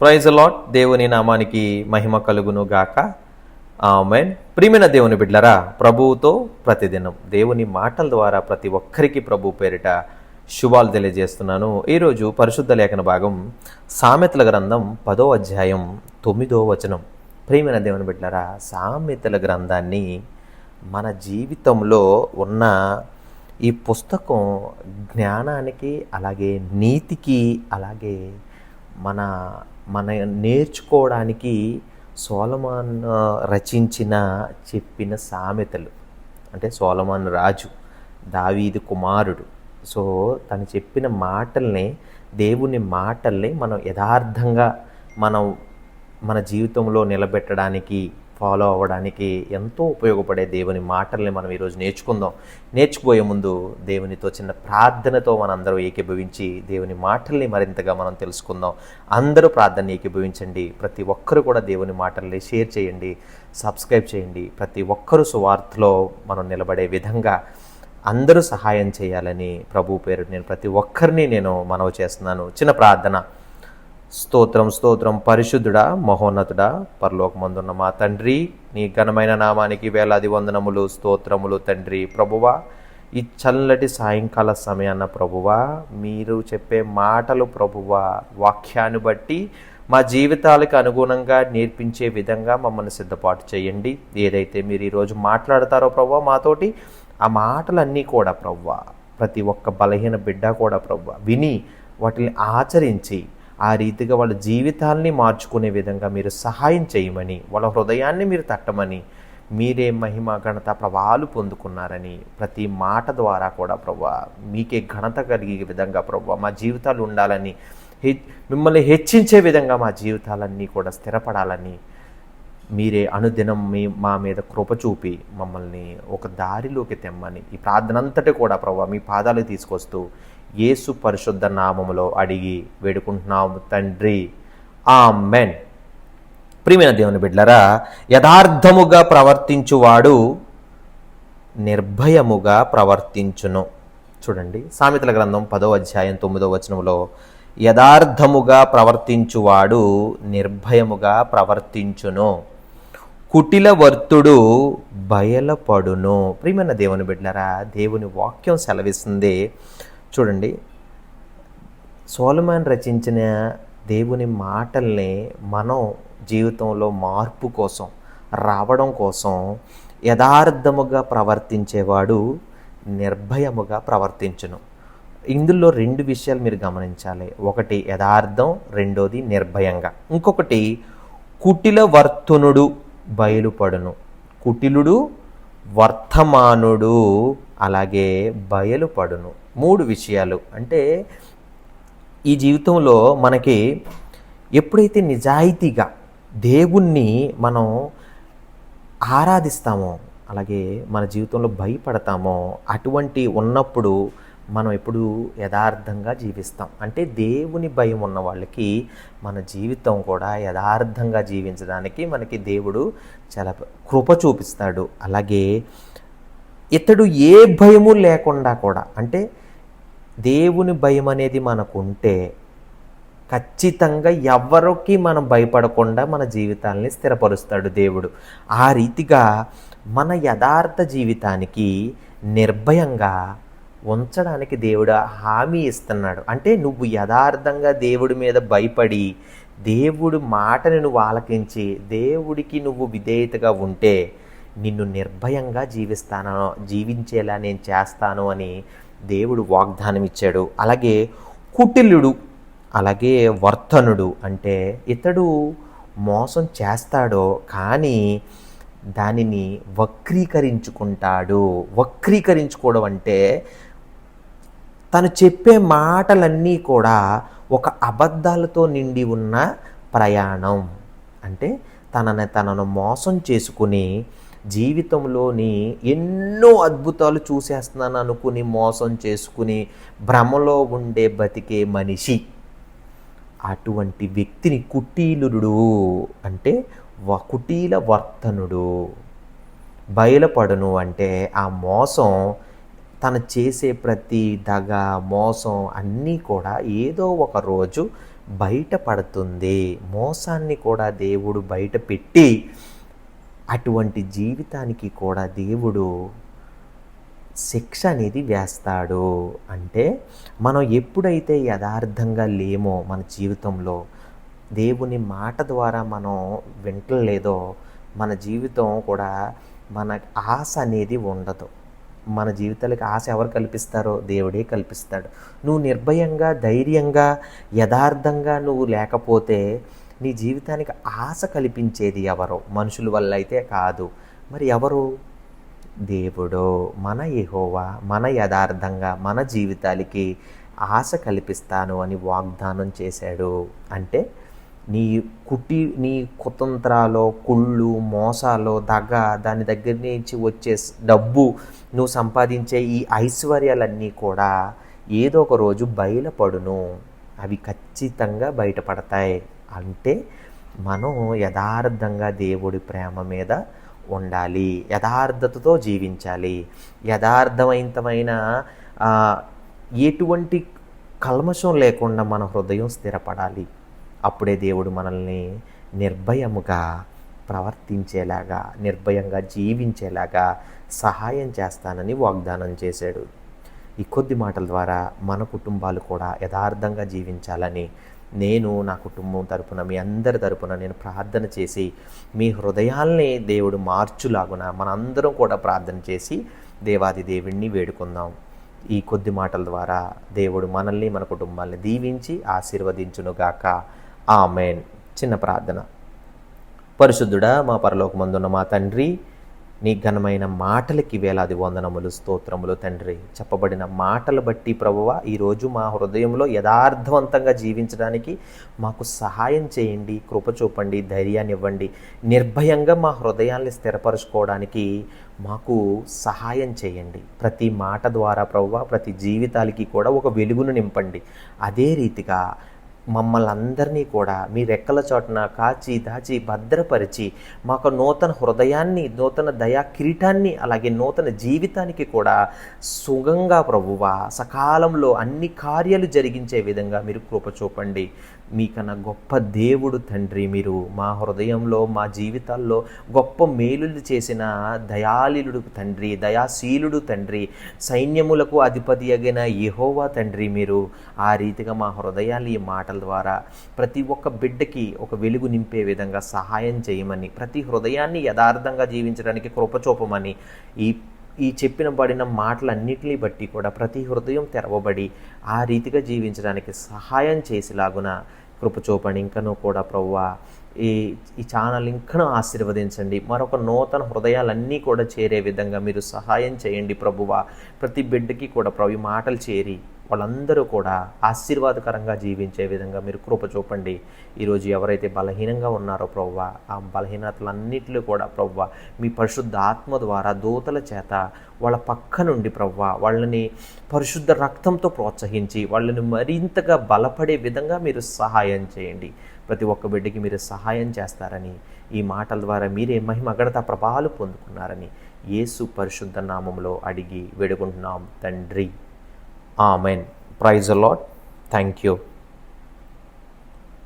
Praise lot దేవుని నామానికి మహిమ కలుగును గాక ఆమెన్ ప్రియమైన దేవుని బిడ్డలరా ప్రభువుతో ప్రతిదినం దేవుని మాటల ద్వారా ప్రతి ఒక్కరికి ప్రభు పేరిట శుభాలు తెలియజేస్తున్నాను. ఈరోజు పరిశుద్ధ లేఖన భాగం సామెతల గ్రంథం పదో అధ్యాయం తొమ్మిదో వచనం. ప్రియమైన దేవుని బిడ్డలరా సామెతల గ్రంథాన్ని మన జీవితంలో ఉన్న ఈ పుస్తకం జ్ఞానానికి అలాగే నీతికి అలాగే మన మన నేర్చుకోవడానికి సోలమాన్ రచించిన చెప్పిన సామెతలు. అంటే సోలమాన్ రాజు దావీది కుమారుడు. సో తను చెప్పిన మాటల్ని దేవుని మాటల్ని మనం యథార్థంగా మనం మన జీవితంలో నిలబెట్టడానికి ఫాలో అవ్వడానికి ఎంతో ఉపయోగపడే దేవుని మాటల్ని మనం ఈరోజు నేర్చుకుందాం. నేర్చుకుపోయే ముందు దేవునితో చిన్న ప్రార్థనతో మనందరం ఏకీభవించి దేవుని మాటల్ని మరింతగా మనం తెలుసుకుందాం. అందరూ ప్రార్థన ఏకీభవించండి. ప్రతి ఒక్కరు కూడా దేవుని మాటల్ని షేర్ చేయండి. సబ్స్క్రైబ్ చేయండి. ప్రతి ఒక్కరూ సువార్తలో మనం నిలబడే విధంగా అందరూ సహాయం చేయాలని ప్రభు పేరు నేను ప్రతి ఒక్కరిని నేను మనవి చేస్తున్నాను. చిన్న ప్రార్థన. స్తోత్రం స్తోత్రం. పరిశుద్ధుడా మహోన్నతుడా పరలోకమందున్న మా తండ్రి నీ ఘనమైన నామానికి వేలాది వందనములు స్తోత్రములు తండ్రి. ప్రభువా ఈ చల్లటి సాయంకాల సమయాన ప్రభువా మీరు చెప్పే మాటలు ప్రభువా వాక్యాన్ని బట్టి మా జీవితాలకు అనుగుణంగా నేర్పించే విధంగా మమ్మల్ని సిద్ధపాటు చేయండి. ఏదైతే మీరు ఈరోజు మాట్లాడతారో ప్రభు మాతోటి ఆ మాటలన్నీ కూడా ప్రవ్వ ప్రతి ఒక్క బలహీన బిడ్డ కూడా ప్రవ్వ విని వాటిని ఆచరించి ఆ రీతిగా వాళ్ళ జీవితాల్ని మార్చుకునే విధంగా మీరు సహాయం చేయమని వాళ్ళ హృదయాన్ని మీరు తట్టమని మీరే మహిమ ఘనత ప్రభావాలు పొందుకున్నారని ప్రతి మాట ద్వారా కూడా ప్రభా మీకే ఘనత కలిగే విధంగా ప్రభా మా జీవితాలు ఉండాలని హె- మిమ్మల్ని హెచ్చించే విధంగా మా జీవితాలన్నీ కూడా స్థిరపడాలని మీరే అనుదినం మీ మా మీద కృప చూపి మమ్మల్ని ఒక దారిలోకి తెమ్మని. ఈ ప్రార్థన అంతటి కూడా ప్రభావ మీ పాదాలు తీసుకొస్తూ యేసు పరిశుద్ధ నామములో అడిగి వేడుకుంటున్నాము తండ్రి. ఆ మెన్ ప్రియమైన దేవుని బిడ్లరా యథార్థముగా ప్రవర్తించువాడు నిర్భయముగా ప్రవర్తించును. చూడండి సామెతల గ్రంథం పదో అధ్యాయం తొమ్మిదో వచనంలో యథార్థముగా ప్రవర్తించువాడు నిర్భయముగా ప్రవర్తించును. కుటిల వర్తుడు బయలపడును. ప్రియమైన దేవుని బిడ్డలరా దేవుని వాక్యం సెలవిస్తుంది. చూడండి సోలమాన్ రచించిన దేవుని మాటల్ని మనం జీవితంలో మార్పు కోసం రావడం కోసం యథార్థముగా ప్రవర్తించేవాడు నిర్భయముగా ప్రవర్తించును. ఇందులో రెండు విషయాలు మీరు గమనించాలి. ఒకటి యథార్థం రెండోది నిర్భయంగా. ఇంకొకటి కుటిల వర్తునుడు బయలుపడును. కుటిలుడు వర్తమానుడు అలాగే బయలుపడును. మూడు విషయాలు. అంటే ఈ జీవితంలో మనకి ఎప్పుడైతే నిజాయితీగా దేవుణ్ణి మనం ఆరాధిస్తామో అలాగే మన జీవితంలో భయపడతామో అటువంటి ఉన్నప్పుడు మనం ఎప్పుడు యథార్థంగా జీవిస్తాం. అంటే దేవుని భయం ఉన్న వాళ్ళకి మన జీవితం కూడా యథార్థంగా జీవించడానికి మనకి దేవుడు చాలా కృప చూపిస్తాడు. అలాగే ఇతడు ఏ భయము లేకుండా కూడా అంటే దేవుని భయం అనేది మనకు ఉంటే ఖచ్చితంగా ఎవరికి మనం భయపడకుండా మన జీవితాల్ని స్థిరపరుస్తాడు దేవుడు. ఆ రీతిగా మన యథార్థ జీవితానికి నిర్భయంగా ఉంచడానికి దేవుడు హామీ ఇస్తున్నాడు. అంటే నువ్వు యథార్థంగా దేవుడి మీద భయపడి దేవుడు మాటని నువ్వు ఆలకించి దేవుడికి నువ్వు విధేయతగా ఉంటే నిన్ను నిర్భయంగా జీవిస్తాను జీవించేలా నేను చేస్తాను అని దేవుడు వాగ్దానం ఇచ్చాడు. అలాగే కుటిలుడు అలాగే వర్తనుడు అంటే ఇతడు మోసం చేస్తాడో కానీ దానిని వక్రీకరించుకుంటాడు. వక్రీకరించుకోవడం అంటే తను చెప్పే మాటలన్నీ కూడా ఒక అబద్ధాలతో నిండి ఉన్న ప్రయాణం. అంటే తనని తనను మోసం చేసుకుని జీవితంలోని ఎన్నో అద్భుతాలు చూసేస్తున్నాను అనుకుని మోసం చేసుకుని భ్రమలో ఉండే బతికే మనిషి. అటువంటి వ్యక్తిని కుటీలుడు అంటే వ- కుటీల వర్తనుడు. బయలుపడును అంటే ఆ మోసం తను చేసే ప్రతి దగ మోసం అన్నీ కూడా ఏదో ఒక రోజు బయటపడుతుంది. మోసాన్ని కూడా దేవుడు బయట పెట్టి అటువంటి జీవితానికి కూడా దేవుడు శిక్ష అనేది వేస్తాడు. అంటే మనం ఎప్పుడైతే యథార్థంగా లేమో మన జీవితంలో దేవుని మాట ద్వారా మనం వింటలేదో మన జీవితం కూడా మన ఆశ అనేది ఉండదు. మన జీవితాలకు ఆశ ఎవరు కల్పిస్తారో దేవుడే కల్పిస్తాడు. నువ్వు నిర్భయంగా ధైర్యంగా యథార్థంగా నువ్వు లేకపోతే నీ జీవితానికి ఆశ కల్పించేది ఎవరో? మనుషుల వల్ల అయితే కాదు. మరి ఎవరు? దేవుడు మన యెహోవా మన యథార్థంగా మన జీవితాలకి ఆశ కల్పిస్తాను అని వాగ్దానం చేశాడు. అంటే నీ కుటి నీ కుతంత్రాలో కుళ్ళు మోసాలో దగ దాని దగ్గర నుంచి వచ్చే డబ్బు నువ్వు సంపాదించే ఈ ఐశ్వర్యాలన్నీ కూడా ఏదో ఒక రోజు బయలుపడును. అవి ఖచ్చితంగా బయటపడతాయి. అంటే మనం యథార్థంగా దేవుడి ప్రేమ మీద ఉండాలి. యథార్థతతో జీవించాలి. యథార్థవంతమైన ఎటువంటి కల్మషం లేకుండా మన హృదయం స్థిరపడాలి. అప్పుడే దేవుడు మనల్ని నిర్భయముగా ప్రవర్తించేలాగా నిర్భయంగా జీవించేలాగా సహాయం చేస్తానని వాగ్దానం చేశాడు. ఈ కొద్ది మాటల ద్వారా మన కుటుంబాలు కూడా యథార్థంగా జీవించాలని నేను నా కుటుంబం తరపున మీ అందరి తరపున నేను ప్రార్థన చేసి మీ హృదయాల్ని దేవుడు మార్చులాగున మనందరం కూడా ప్రార్థన చేసి దేవాది దేవుణ్ణి వేడుకుందాం. ఈ కొద్ది మాటల ద్వారా దేవుడు మనల్ని మన కుటుంబాన్ని దీవించి ఆశీర్వదించునుగాక. ఆమెన్. చిన్న ప్రార్థన. పరిశుద్ధుడా మా పరలోకమందున్న మా తండ్రి నీ ఘనమైన మాటలకి వేలాది వందనములు స్తోత్రములు తండ్రి. చెప్పబడిన మాటలు బట్టి ప్రభువ ఈరోజు మా హృదయంలో యథార్థవంతంగా జీవించడానికి మాకు సహాయం చేయండి కృప చూపండి ధైర్యాన్ని ఇవ్వండి. నిర్భయంగా మా హృదయాల్ని స్థిరపరచుకోవడానికి మాకు సహాయం చేయండి. ప్రతి మాట ద్వారా ప్రభువ ప్రతి జీవితాలకి కూడా ఒక వెలుగును నింపండి. అదే రీతిగా మమ్మల్ని అందరినీ కూడా మీ రెక్కల చోటన కాచి దాచి భద్రపరిచి మాకు నూతన హృదయాన్ని నూతన దయా కిరీటాన్ని అలాగే నూతన జీవితానికి కూడా సుగంగా ప్రభువ సకాలంలో అన్ని కార్యాలు జరిగించే విధంగా మీరు కృప చూపండి. మీకన్నా గొప్ప దేవుడు తండ్రి మీరు. మా హృదయంలో మా జీవితాల్లో గొప్ప మేలులు చేసిన దయాళుడు తండ్రి దయాశీలుడు తండ్రి సైన్యములకు అధిపతి అగిన యహోవా తండ్రి మీరు. ఆ రీతిగా మా హృదయాలు ఈ మాటల ద్వారా ప్రతి ఒక్క బిడ్డకి ఒక వెలుగు నింపే విధంగా సహాయం చేయమని ప్రతి హృదయాన్ని యథార్థంగా జీవించడానికి కృపచూపమని ఈ ఈ చెప్పిన పడిన మాటలన్నిటిని బట్టి కూడా ప్రతి హృదయం తెరవబడి ఆ రీతిగా జీవించడానికి సహాయం చేసేలాగున కృపచూపండి ఇంకనూ కూడా ప్రవ్వా ఈ ఈ ఛానల్ ఇంకను ఆశీర్వదించండి. మరొక నూతన హృదయాలన్నీ కూడా చేరే విధంగా మీరు సహాయం చేయండి ప్రభువా. ప్రతి బిడ్డకి కూడా ప్రభు మాటలు చేరి వాళ్ళందరూ కూడా ఆశీర్వాదకరంగా జీవించే విధంగా మీరు కృప చూపండి. ఈరోజు ఎవరైతే బలహీనంగా ఉన్నారో ప్రవ్వ ఆ బలహీనతలన్నింటిలో కూడా ప్రవ్వ మీ పరిశుద్ధ ఆత్మ ద్వారా దూతల చేత వాళ్ళ పక్క నుండి ప్రవ్వ వాళ్ళని పరిశుద్ధ రక్తంతో ప్రోత్సహించి వాళ్ళని మరింతగా బలపడే విధంగా మీరు సహాయం చేయండి. ప్రతి ఒక్క బిడ్డకి మీరు సహాయం చేస్తారని ఈ మాటల ద్వారా మీరే మహిమ గడత ప్రభావాలు పొందుకున్నారని యేసు పరిశుద్ధ నామంలో అడిగి వేడుకుంటున్నాం. తండ్రి ఆమెన్ ప్రైజ్ అలాట్ థ్యాంక్ యూ